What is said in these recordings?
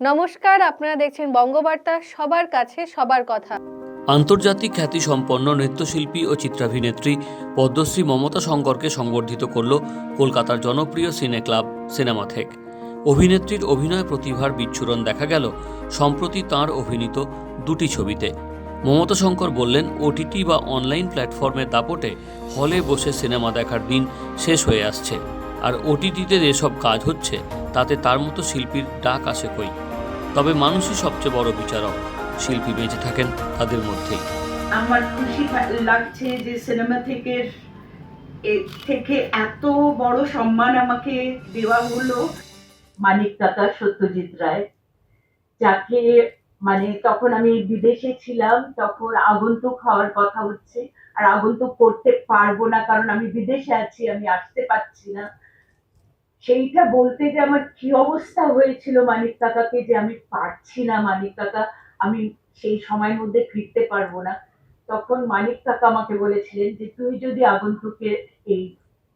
নমস্কার, আপনারা দেখছেন বঙ্গবার্তা, সবার কাছে সবার কথা। আন্তর্জাতিক খ্যাতিসম্পন্ন নৃত্যশিল্পী ও চিত্রাভিনেত্রী পদ্মশ্রী মমতা শঙ্করকে সংবর্ধিত করল কলকাতার জনপ্রিয় সিনে ক্লাব সিনেমা থেকে। অভিনেত্রীর অভিনয় প্রতিভার বিচ্ছুরণ দেখা গেল সম্প্রতি তাঁর অভিনীত দুটি ছবিতে। মমতা শঙ্কর বললেন, ওটিটি বা অনলাইন প্ল্যাটফর্মের দাপটে হলে বসে সিনেমা দেখার দিন শেষ হয়ে আসছে। আর ওটিটিতে যেসব কাজ হচ্ছে, তাতে তার মতো শিল্পীর ডাক আসে কই? তবে মানুষই সবচেয়ে বড় বিচারক। শিল্পী বেঁচে থাকেন তাদের মধ্যেই। আমার খুশি লাগছে যে সিনেমা থেকে থেকে এত বড় সম্মান আমাকে দেওয়া হলো মানিক কাকা সত্যজিৎ রায়, যাকে মানে তখন আমি বিদেশে ছিলাম, তখন আগন্তুক হওয়ার কথা হচ্ছে। আর আগন্তুক করতে পারব না, কারণ আমি বিদেশে আছি, আমি আসতে পারছি না। সেইটা বলতে যে আমার কি অবস্থা হয়েছিল মানিক কাকাকে যে আমি পারছি না, মানিক কাকা, আমি সেই সময়ের মধ্যে ফিরতে পারব না। তখন মানিক কাকা আমাকে বলেছিলেন যে, তুই যদি আগন্তুকের এই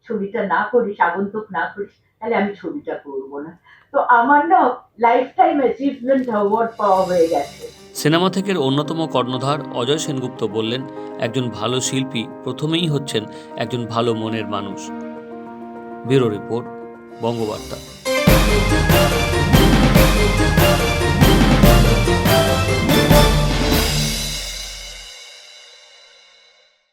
ছবিটা না করিস, আগন্তুক না করিস, তাহলে আমি ছবিটা করব না। তো আমার না লাইফ টাইম অ্যাচিভমেন্ট অ্যাওয়ার্ড পাওয়া হয়ে গেছে। সিনেমা থেকে অন্যতম কর্ণধার অজয় সেনগুপ্ত বললেন, একজন ভালো শিল্পী প্রথমেই হচ্ছেন একজন ভালো মনের মানুষ। Bureau report Bangabarta.